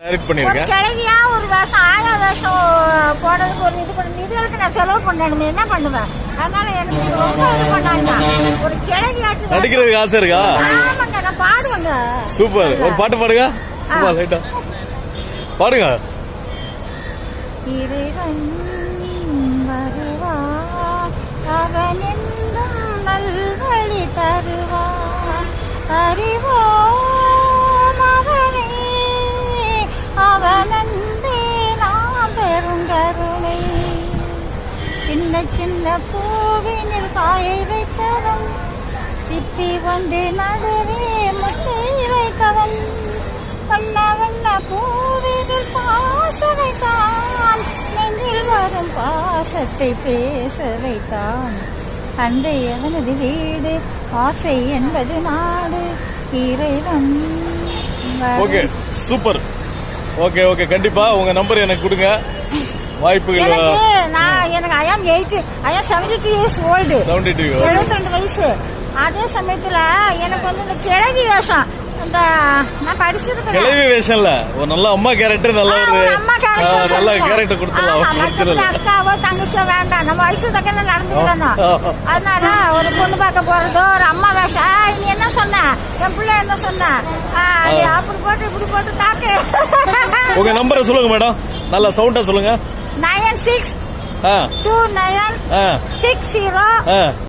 Direct பண்ணிருக்கேன். கிழவியா ஒரு வேஷம் ஆயா வேஷம் போடுறதுக்கு ஒரு இது பண்ணி இதுகளுக்கு நான் செலவு பண்ணணும் என்ன பண்ணுவேன்? அதனால எனக்கு இது ரொம்ப இது பண்ணாங்க ஒரு கிழவியாட்டு நடிக்கிறதுக்கு ஆசை இருக்கா? ஆமாங்க நான் பாடுவேங்க. சூப்பர் ஒரு பாட்டு பாடுங்க. சும்மா லைட்டா பாடுங்க. இறைவன் சின்ன பூவினில் காயை வைத்தவன். சிப்பி வந்து நடுவே முட்டை வைத்தவன். வண்ண வண்ண பூவினில் பாச வைத்தான். நெஞ்சில் வரும் பாசத்தை பேச வைத்தான். அன்றை அவனது வீடு ஆசை என்பது நாடு. இறைவன். Okay super. ஓகே ஓகே கண்டிப்பா உங்க நம்பர் எனக்கு கொடுங்க. வாய்ப்புகள் எனக்கு நான் எனக்கு ஐயாம் எயிட் ஐயா செவன்டி டூ இயர்ஸ் ஓல்டு எழுபத்தி ரெண்டு வயசு. அதே சமயத்துல எனக்கு வந்து இந்த கிழவி வேஷம். இந்த நான் படிச்சிருக்கிறேன் கிளவி வேஷம்ல. ஒரு நல்ல அம்மா கேரக்டர் நல்ல ஒரு அம்மா character நல்ல. கேரக்டர் இல்லை அக்காவோ தங்கச்சியோ வேண்டாம். நம்ம வயசு தக்கன நடந்துக்கணும். அதனால ஒரு பொண்ணு பார்க்க போறதோ ஒரு அம்மா வேஷம். நீ என்ன சொன்ன? என் பிள்ளை என்ன சொன்ன? அப்படி போட்டு இப்படி போட்டு தாக்கு. உங்க நம்பரை சொல்லுங்க மேடம் நல்ல சவுண்டா சொல்லுங்க. Nine six two nine six zero